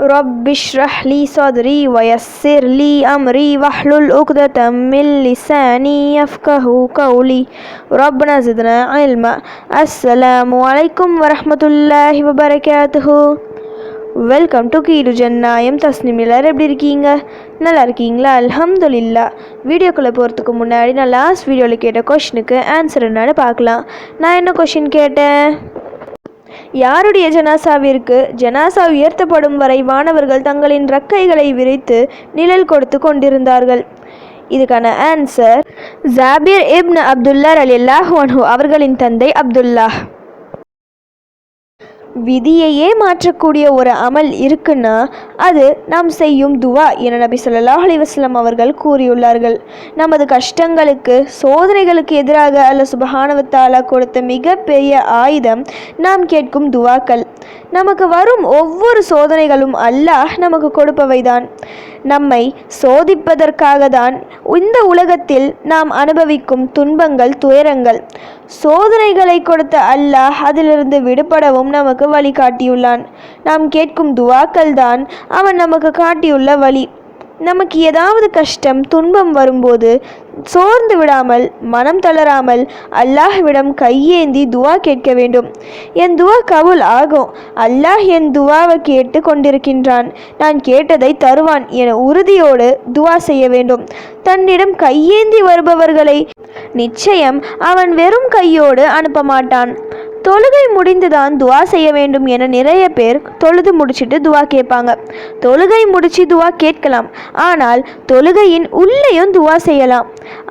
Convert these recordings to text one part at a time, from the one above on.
رب اشرح لي صدري ويسر لي أمري واحلل عقدة من لساني يفقه قولي. ربنا زدنا علما. السلام عليكم ورحمة الله وبركاته. Welcome to கீடு ஜன்னாயம் தஸ்னிம் எல்லாரும் எப்படி இருக்கீங்க? நல்லா இருக்கீங்களா? அலமதுல்லா வீடியோக்குள்ளே போகிறதுக்கு முன்னாடி நான் லாஸ்ட் வீடியோவில் கேட்ட கொஷினுக்கு ஆன்சர் என்னன்னு பார்க்கலாம். நான் என்ன கொஷின் கேட்டேன்? யாருடைய ஜனாசாவிற்கு ஜனாசா உயர்த்தப்படும் வரை வானவர்கள் தங்களின் ரக்கைகளை விரித்து நிழல் கொடுத்து கொண்டிருந்தார்கள். இதுக்கான ஆன்சர் ஜாபீர் இப்னு அப்துல்லா அலில்லாஹ் அல்லாஹ் அவர்களின் தந்தை அப்துல்லாஹ். விதியையே மாற்றக்கூடிய ஒரு அமல் இருக்குன்னா அது நாம் செய்யும் துவா என நபி ஸல்லல்லாஹு அலைஹி அவர்கள் கூறியுள்ளார்கள். நமது கஷ்டங்களுக்கு சோதனைகளுக்கு எதிராக அல்ல சுபஹானவத்தாலா கொடுத்த மிகப்பெரிய ஆயுதம் நாம் கேட்கும் துவாக்கள். நமக்கு வரும் ஒவ்வொரு சோதனைகளும் அல்லாஹ் நமக்கு கொடுப்பவைதான். நம்மை சோதிப்பதற்காக தான் இந்த உலகத்தில் நாம் அனுபவிக்கும் துன்பங்கள் துயரங்கள். சோதனைகளை கொடுத்த அல்லாஹ் அதிலிருந்து விடுபடவும் நமக்கு வழிகாட்டியுள்ளான். நாம் கேட்கும் துவாக்கள் தான் அவன் நமக்கு காட்டியுள்ள வழி. நமக்கு ஏதாவது கஷ்டம் துன்பம் வரும்போது சோர்ந்து விடாமல் மனம் தளராமல் அல்லாஹ்விடம் கையேந்தி துவா கேட்க வேண்டும். என் துவா கவுல் ஆகும். அல்லாஹ் என் துவாவை கேட்டு கொண்டிருக்கின்றான். நான் கேட்டதை தருவான் என உறுதியோடு துவா செய்ய வேண்டும். தன்னிடம் கையேந்தி வருபவர்களை நிச்சயம் அவன் வெறும் கையோடு அனுப்ப மாட்டான். தொழுகை முடிந்துதான் துவா செய்ய வேண்டும் என நிறைய பேர் தொழுது முடிச்சிட்டு துவா கேட்பாங்க. தொழுகை முடிச்சு துவா கேட்கலாம். ஆனால் தொழுகையின் உள்ளேயும் துவா செய்யலாம்.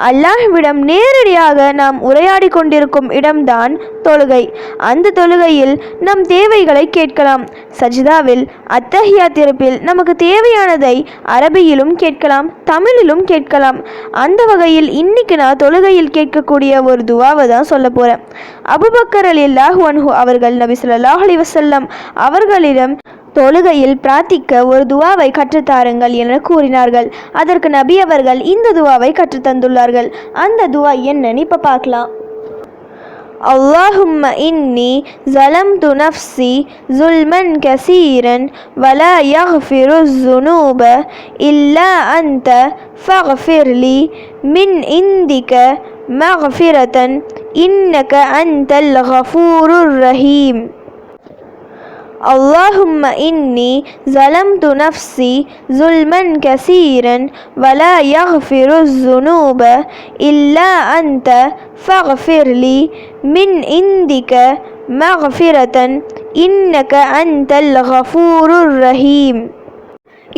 அல்லாஹ்விடம் நேரடியாக நாம் உரையாடி கொண்டிருக்கும் இடம்தான் தொழுகை. அந்த தொழுகையில் நம் தேவைகளை கேட்கலாம். சஜிதாவில் அத்தஹியா திறப்பில் நமக்கு தேவையானதை அரபியிலும் கேட்கலாம் தமிழிலும் கேட்கலாம். அந்த வகையில் இன்னைக்கு நான் தொழுகையில் கேட்கக்கூடிய ஒரு துவாவை தான் சொல்ல போகிறேன் அபுபக்கர் அலி அல்லாஹு அன்ஹு அவர்கள் நபி சொல்லாஹ் அலி வசல்லம் அவர்களிடம் தொழுகையில் பிரார்த்திக்க ஒரு துவாவை கற்றுத்தாருங்கள் என கூறினார்கள் அதற்கு நபி அவர்கள் இந்த துவாவை கற்றுத்தந்துள்ளார்கள் அந்த துவா என்னன்னு இப்போ பார்க்கலாம் اللهم إني ظلمت نفسي ظلما كثيرا ولا يغفر الذنوب إلا أنت فاغفر لي من عندك مغفرة إنك أنت الغفور الرحيم اللهم إني ظلمت نفسي ظلما كثيرا ولا يغفر الذنوب إلا أنت فاغفر لي. من عندك مغفرة إنك أنت الغفور الرحيم.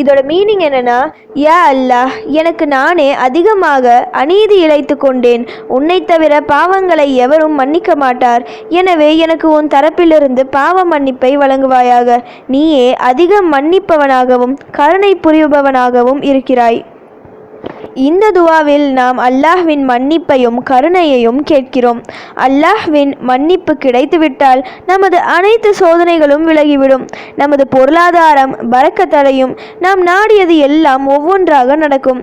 இதோட மீனிங் என்னென்னா யா அல்லாஹ் எனக்கு நானே அதிகமாக அநீதி இழைத்து கொண்டேன். உன்னை தவிர பாவங்களை எவரும் மன்னிக்க மாட்டார். எனவே எனக்கு உன் தரப்பிலிருந்து பாவ மன்னிப்பை வழங்குவாயாக. நீயே அதிகம் மன்னிப்பவனாகவும் கருணை புரிபவனாகவும் இருக்கிறாய். இந்த துவாவில் நாம் அல்லாஹ்வின் மன்னிப்பையும் கருணையையும் கேட்கிறோம். அல்லாஹ்வின் மன்னிப்பு கிடைத்துவிட்டால் நமது அனைத்து சோதனைகளும் விலகிவிடும். நமது பொருளாதாரம் பறக்கத்தடையும் நாம் நாடியது எல்லாம் ஒவ்வொன்றாக நடக்கும்.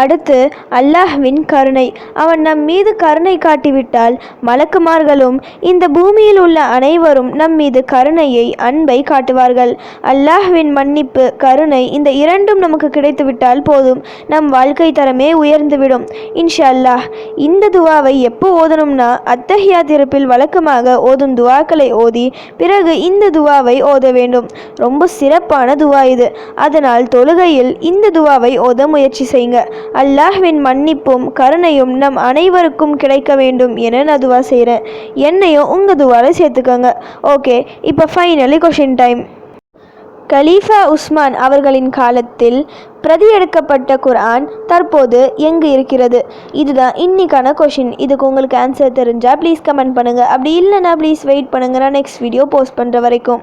அடுத்து அல்லாஹ்வின் கருணை. அவன் நம் மீது கருணை காட்டிவிட்டால் மலக்குமார்களும் இந்த பூமியில் உள்ள அனைவரும் நம் மீது கருணையை அன்பை காட்டுவார்கள். அல்லாஹ்வின் மன்னிப்பு கருணை இந்த இரண்டும் நமக்கு கிடைத்துவிட்டால் போதும். நம் வாழ்க்கை தரமே உயர்ந்துவிடும். இன்ஷா அல்லாஹ் இந்த துவாவை எப்போ ஓதணும்னா அத்தஹியா திறப்பில் வழக்கமாக ஓதும் துவாக்களை ஓதி பிறகு இந்த துவாவை ஓத வேண்டும். ரொம்ப சிறப்பான துவா இது. அதனால் தொழுகையில் இந்த துவாவை ஓத முயற்சி செய்யுங்க அல்லாஹ்வின் மன்னிப்பும் கருணையும் நம் அனைவருக்கும் கிடைக்க வேண்டும் என நான் துவா செய்கிறேன் என்னையும் உங்கள் துவாவில் சேர்த்துக்கோங்க. ஓகே இப்போ ஃபைனலி கொஷின் டைம் கலீஃபா உஸ்மான் அவர்களின் காலத்தில் பிரதி எடுக்கப்பட்ட குர்ஆன் தற்போது எங்கு இருக்கிறது? இதுதான் இன்னைக்கான கொஷின் இதுக்கு உங்களுக்கு ஆன்சர் தெரிஞ்சால் ப்ளீஸ் கமெண்ட் பண்ணுங்கள் அப்படி இல்லைன்னா ப்ளீஸ் வெயிட் பண்ணுங்க. நான் நெக்ஸ்ட் வீடியோ போஸ்ட் பண்ணுற வரைக்கும்.